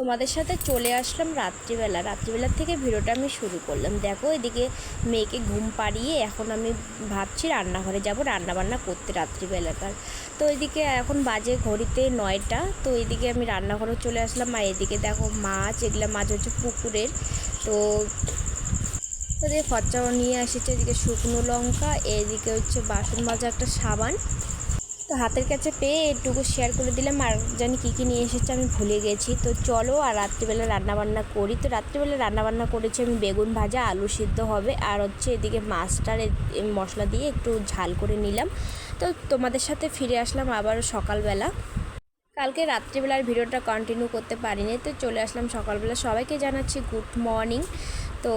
তোমাদের সাথে চলে আসলাম রাত্রিবেলা। রাত্রিবেলার থেকে ভিডিওটা আমি শুরু করলাম। দেখো, এদিকে মেয়েকে ঘুম পাড়িয়ে এখন আমি ভাবছি রান্নাঘরে যাব, রান্নাবান্না করতে রাত্রিবেলাকার তো এদিকে এখন বাজে ঘড়িতে নয়টা। তো এদিকে আমি রান্নাঘরে চলে আসলাম। আর এদিকে দেখো মাছ, এগুলো মাছ হচ্ছে পুকুরের। তো এদিকে খরচাও নিয়ে এসেছে। এদিকে শুকনো লঙ্কা, এদিকে হচ্ছে বাসন মাজা একটা সাবান। তো হাতের কাছে পেয়ে এটুকু শেয়ার করে দিলাম। আর জানি কী কী নিয়ে এসেছে আমি ভুলে গেছি। তো চলো, আর রাত্রিবেলা রান্নাবান্না করি। তো রাত্রিবেলা রান্নাবান্না করেছি আমি বেগুন ভাজা, আলু সিদ্ধ হবে। আর হচ্ছে এদিকে মাছটার মশলা দিয়ে একটু ঝাল করে নিলাম। তো তোমাদের সাথে ফিরে আসলাম আবার সকালবেলা। কালকে রাত্রিবেলার ভিডিওটা কন্টিনিউ করতে পারিনি। তো চলে আসলাম সকালবেলা। সবাইকে জানাচ্ছি গুড মর্নিং তো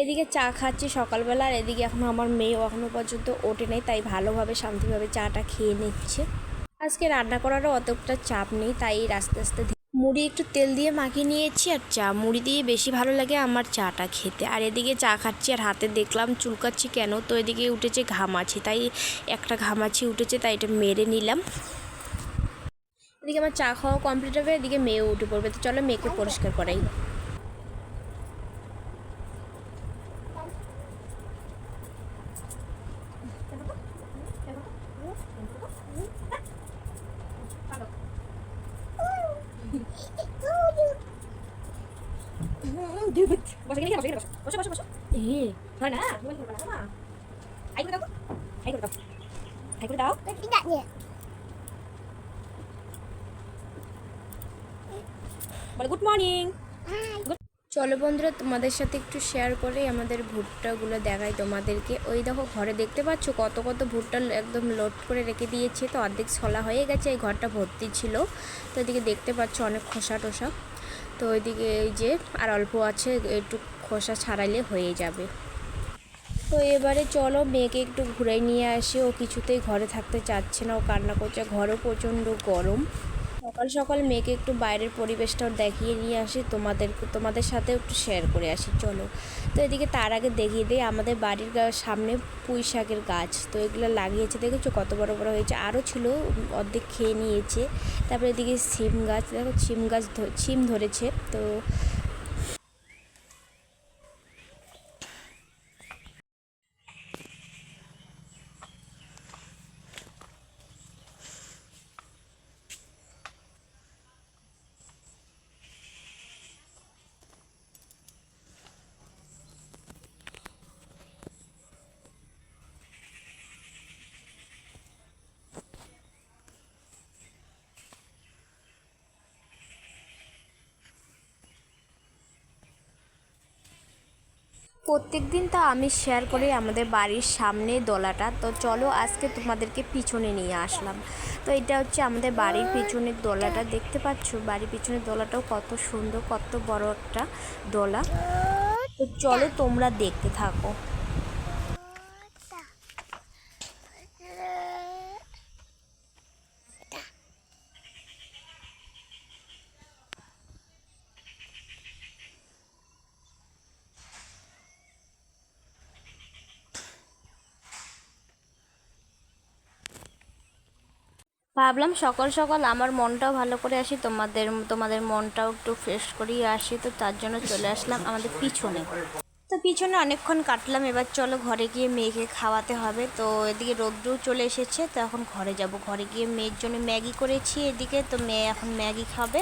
এদিকে চা খাচ্ছি সকালবেলা আর এদিকে এখনও আমার মেয়েও এখনও পর্যন্ত ওঠে নেই, তাই ভালোভাবে শান্তিভাবে চাটা খেয়ে নিচ্ছে। আজকে রান্না করারও অতটা চাপ নেই, তাই আস্তে আস্তে মুড়ি একটু তেল দিয়ে মাখিয়ে নিয়েছি আর চা মুড়ি দিয়ে বেশি ভালো লাগে আমার চাটা খেতে। আর এদিকে চা খাচ্ছি আর হাতে দেখলাম চুলকাচ্ছি কেন, তো এদিকে উঠেছে ঘামাছি তাই একটা ঘামাছি উঠেছে, তাই এটা মেরে নিলাম। এদিকে আমার চা খাওয়া কমপ্লিট হবে, এদিকে মেয়েও উঠে পড়বে, তো চলো মেয়েকে পরিষ্কার করাই। বসে গেলে বসে গেলে বসো বসো বসো এ হয় না মোবাইল করবে না মা হাই করে দাও হাই করে দাও হাই করে দাও Tidak ni. চলো বন্ধুরা, তোমাদের সাথে একটু শেয়ার করে আমাদের ভুট্টাগুলো দেখাই তোমাদেরকে। ওই দেখো, ঘরে দেখতে পাচ্ছ কত কত ভুট্টা একদম লোড করে রেখে দিয়েছে? তো অর্ধেক ছলা হয়ে গেছে, এই ঘরটা ভর্তি ছিল। তো এদিকে দেখতে পাচ্ছ অনেক খোসা টোসা। তো ওইদিকে এই যে, আর অল্প আছে, একটু খোসা ছাড়াইলে হয়ে যাবে। তো এবারে চলো, মেয়েকে একটু ঘুরাই নিয়ে আসি। ও কিছুতেই ঘরে থাকতে চাচ্ছে না, ও কান্না করছে। ঘরও প্রচণ্ড গরম। সকাল সকাল মেয়েকে একটু বাইরের পরিবেশটাও দেখিয়ে নিয়ে আসি তোমাদের তোমাদের সাথে একটু শেয়ার করে আসি, চলো। তো এদিকে তার আগে দেখিয়ে দিই, আমাদের বাড়ির সামনে পুঁই শাকের গাছ, তো এগুলো লাগিয়েছে, দেখেছ কত বড় বড় হয়েছে, আরও ছিল, অর্ধেক খেয়ে নিয়েছে। তারপরে এদিকে সিম গাছ, দেখো সিম গাছ সিম ধরেছে, তো প্রত্যেক দিন তো আমি শেয়ার করি আমাদের বাড়ির সামনে দোলাটা। তো চলো আজকে তোমাদেরকে পিছনে নিয়ে আসলাম। তো এটা হচ্ছে আমাদের বাড়ির পিছনের দোলাটা। দেখতে পাচ্ছ? বাড়ির পিছনের দোলাটাও কত সুন্দর, কত বড় একটা দোলা। তো চলো তোমরা দেখতে থাকো। ভাবলাম সকাল সকাল আমার মনটাও ভালো করে আসি, তোমাদের তোমাদের মনটাও একটু ফ্রেশ করিয়ে আসি, তো তার জন্য চলে আসলাম আমাদের পিছনে। তো পিছনে অনেকক্ষণ কাটলাম, এবার চলো ঘরে গিয়ে মেয়েকে খাওয়াতে হবে। তো এদিকে রোদ্রও চলে এসেছে, তো এখন ঘরে যাব। ঘরে গিয়ে মেয়ের জন্য ম্যাগি করেছি এদিকে, তো মেয়ে এখন ম্যাগি খাবে।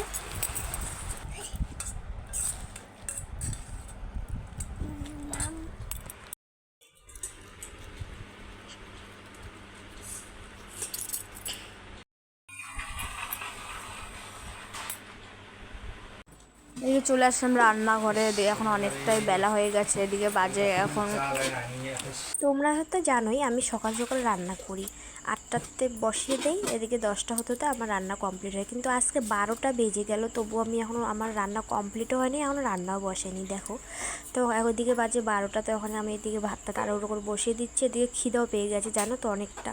এদিকে চলে আসলাম রান্নাঘরে। এখন অনেকটাই বেলা হয়ে গেছে, এদিকে বাজে এখন। তোমরা হয়তো জানোই, আমি সকাল সকাল রান্না করি। আটটাতে বসিয়ে দেই, এদিকে দশটা হতে হতে আমার রান্না কমপ্লিট হয়। কিন্তু আজকে বারোটা বেজে গেল, তবু আমি এখনও আমার রান্না কমপ্লিটও হয়নি এখনও রান্নাও বসেনি, দেখো। তো ওইদিকে বাজে বারোটাতে ওখানে আমি এদিকে ভাতটা তাড়াহুড়ো করে বসিয়ে দিচ্ছি, এদিকে খিদেও পেয়ে গেছে, জানো তো অনেকটা।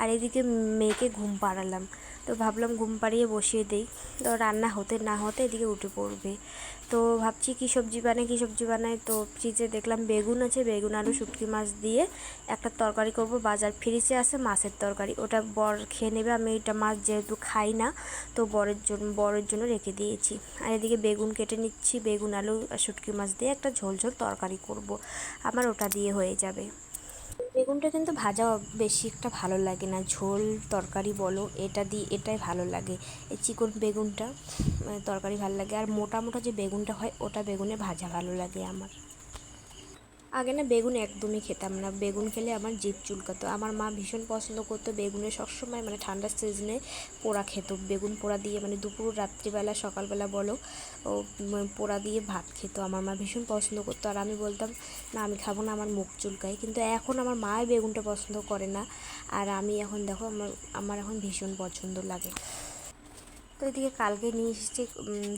আর এদিকে মেয়েকে ঘুম পাড়ালাম। তো ভাবলাম ঘুম পাড়িয়ে বসিয়ে দিই। তো রান্না হতে না হতে এদিকে উঠে পড়বে। তো ভাবছি কী সবজি বানাই, কী সবজি বানাই? তো ফ্রিজে দেখলাম বেগুন আছে, বেগুন, আলু, শুটকি মাছ দিয়ে একটা তরকারি করব। বাজার ফ্রিজে আছে মাছের তরকারি। ওটা বর খেয়ে নেবে, আমি এটা মাছ যেহেতু খাই না, তো বরের জন্য বরের জন্য রেখে দিয়েছি। আর এদিকে বেগুন কেটে নিচ্ছি, বেগুন, আলু শুটকি মাছ দিয়ে একটা ঝোল ঝোল তরকারি করব। আমার ওটা দিয়ে হয়ে যাবে। বেগুনটা কিন্তু ভাজা বেশি একটা ভালো লাগে না। ঝোল, তরকারি বলো, এটা দিয়ে এটাই ভালো লাগে। এই চিকন বেগুনটা তরকারি ভালো লাগে। আর মোটা মোটা যে বেগুনটা হয়, ওটা বেগুনে ভাজা ভালো লাগে আমার। আগে না বেগুন একদমই খেতাম না। বেগুন খেলে আমার জিভ চুলকাতো। আমার মা ভীষণ পছন্দ করতো বেগুনের সবসময় মানে ঠান্ডার সিজনে পোড়া খেত। বেগুন পোড়া দিয়ে মানে দুপুর, রাত্রিবেলা, সকালবেলা বলো, ও পোড়া দিয়ে ভাত খেত। আমার মা ভীষণ পছন্দ করতো। আর আমি বলতাম, না, আমি খাব না, আমার মুখ চুলকায়। কিন্তু এখন আমার মা বেগুনটা পছন্দ করে না। আর আমি এখন দেখো, আমার আমার এখন ভীষণ পছন্দ লাগে। তো এদিকে কালকে নিয়ে এসেছি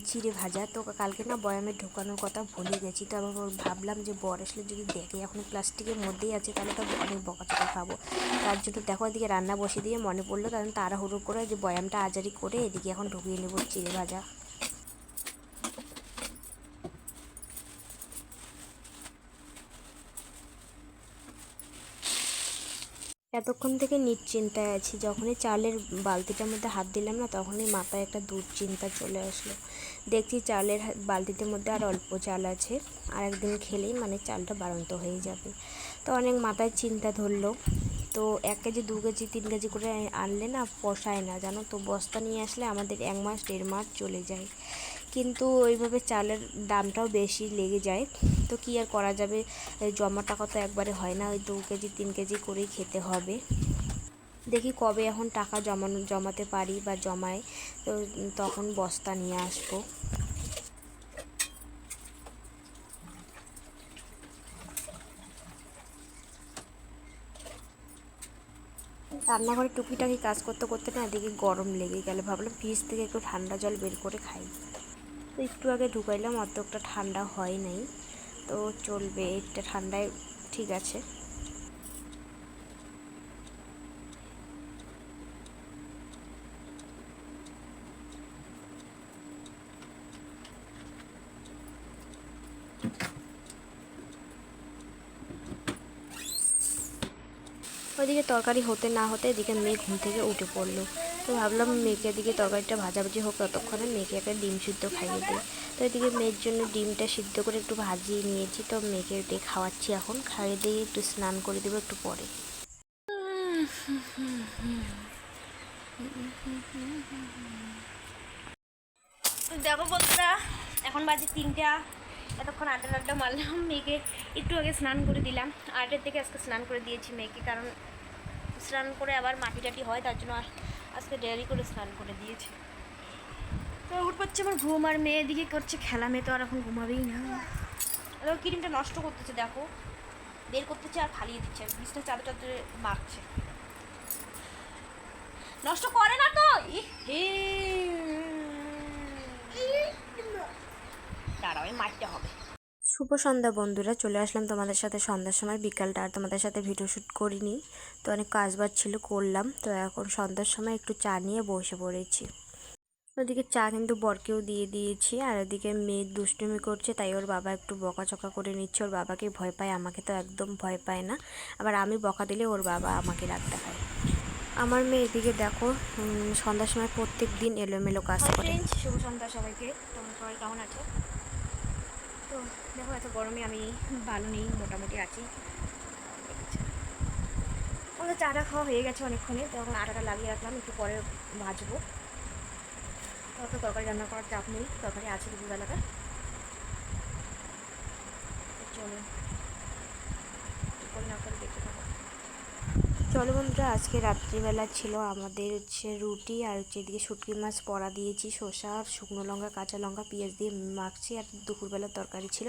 চিড়ে ভাজা। তো কালকে না বয়ামে ঢোকানোর কথা ভুলে গেছি। তো আবার ভাবলাম যে বর আসলে যদি দেখে, এখন প্লাস্টিকের মধ্যেই আছে, তাহলে তো অনেক বকাচকা খাব। তার জন্য দেখো এদিকে রান্না বসে দিয়ে মনে পড়ল, কারণ তাড়াহুড়ো করে যে বয়ামটা আজারি করে এদিকে এখন ঢুকিয়ে নেব চিড়ে ভাজা। এতক্ষণ থেকে নিশ্চিন্তায় আছি। যখনই চালের বালতিটার মধ্যে হাত দিলাম না, তখনই মাথায় একটা দুশ্চিন্তা চলে আসলো। দেখছি চালের বালতিটার মধ্যে আর অল্প চাল আছে। আর একদিন খেলেই মানে চালটা বাড়ন্ত হয়ে যাবে। তো অনেক মাথায় চিন্তা ধরলো। তো এক কেজি, দু কেজি, তিন কেজি করে আনলে না, পোষায় না। জানো তো, বস্তা নিয়ে আসলে আমাদের এক মাস, দেড় মাস চলে যায়। কিন্তু ওইভাবে চালের দামটাও বেশি লেগে যায়। তো কী আর করা যাবে? জমা টাকা তো একবারে হয় না, ওই দু কেজি, তিন কেজি করেই খেতে হবে। দেখি কবে এখন টাকা জমানো, জমাতে পারি বা জমায়। তো তখন বস্তা নিয়ে আসব। রান্নাঘরে টুকিটাকি কাজ করতে করতে না এদিকে গরম লেগে গেল। ভাবলাম ফ্রিজ থেকে একটু ঠান্ডা জল বের করে খাই। তো একটু আগে ঢুকাইলাম, অতটা ঠান্ডা হয় নাই। তো চলবে, এটা ঠান্ডায় ঠিক আছে। ওইদিকে তরকারি হতে না হতে এদিকে মেয়ে ঘুম থেকে উঠে পড়ল। তো ভাবলাম মেয়েকে এদিকে তরকারিটা ভাজাভাজি হোক, ততক্ষণে মেয়েকে একটা ডিম সিদ্ধ খাইয়ে দিই। তো এদিকে মেয়ের জন্য ডিমটা সিদ্ধ করে একটু ভাজিয়ে নিয়েছি, তো মেয়েকে দিয়ে খাওয়াচ্ছি এখন। খাইয়ে দিয়ে একটু স্নান করে দেবো একটু পরে। দেখো বন্ধুরা, এখন বাজে তিনটা। এতক্ষণ আড্ডা আড্ডা মারলাম, মেয়েকে একটু আগে স্নান করে দিলাম। আটটার থেকে আজকে স্নান করে দিয়েছি মেয়েকে, কারণ স্নান করে আবার মাটি টাটি হয়, তার জন্য আজকে দেরি করে স্নান করে দিয়েছি। তো উঠ পাচ্ছে আমার ঘুম আর মেয়ে দিকে করছে খেলা, মেয়ে তো আর এখন ঘুমাবেই না। দেখো ক্রিমটা নষ্ট করতেছে, দেখো। বের করতেছে আর ফালিয়ে দিচ্ছে বিছনা চাদর চাদরে মারছে নষ্ট করে না তো হে। দাঁড়াও মারতে হবে। শুভ সন্ধ্যা, বন্ধুরা। চলে আসলাম তোমাদের সাথে সন্ধ্যার সময়। বিকালটা আর তোমাদের সাথে ভিডিও শ্যুট করিনি। তো অনেক কাজবাজ ছিল, করলাম। তো এখন সন্ধ্যার সময় একটু চা নিয়ে বসে পড়েছি। ওদিকে চা কিন্তু বরকেও দিয়ে দিয়েছি। আর ওদিকে মেয়ে দুষ্টুমি করছে, তাই ওর বাবা একটু বকাচকা করে নিচ্ছে। ওর বাবাকে ভয় পায়, আমাকে তো একদম ভয় পায় না। আবার আমি বকা দিলে ওর বাবা আমাকে রাখতে দেখায়। আমার মেয়ে এদিকে দেখো সন্ধ্যার সময় প্রত্যেক দিন এলোমেলো কাজ করে। শুভ সন্ধ্যা সবাইকে। তোমরা সবাই কেমন আছো? তো দেখো এত গরমে আমি ভালো নেই, মোটামুটি আছি। আমাদের চাটা খাওয়া হয়ে গেছে অনেকক্ষণে, তো এখন আটাটা লাগিয়ে রাখলাম, একটু পরে ভাজবো। অত তরকারি রান্না করার চাপ নেই, তরকারি আছে দুপুরবেলাটা। চলো করে না করে দেখতে থাকো। চলো বন্ধুরা, আজকে রাত্রিবেলা ছিল আমাদের হচ্ছে রুটি আর হচ্ছে এদিকে শুটকি মাছ পড়া দিয়েছি, শসা শুকনো লঙ্কা, কাঁচা লঙ্কা, পেঁয়াজ দিয়ে মাখছি আর দুপুরবেলার তরকারি ছিল।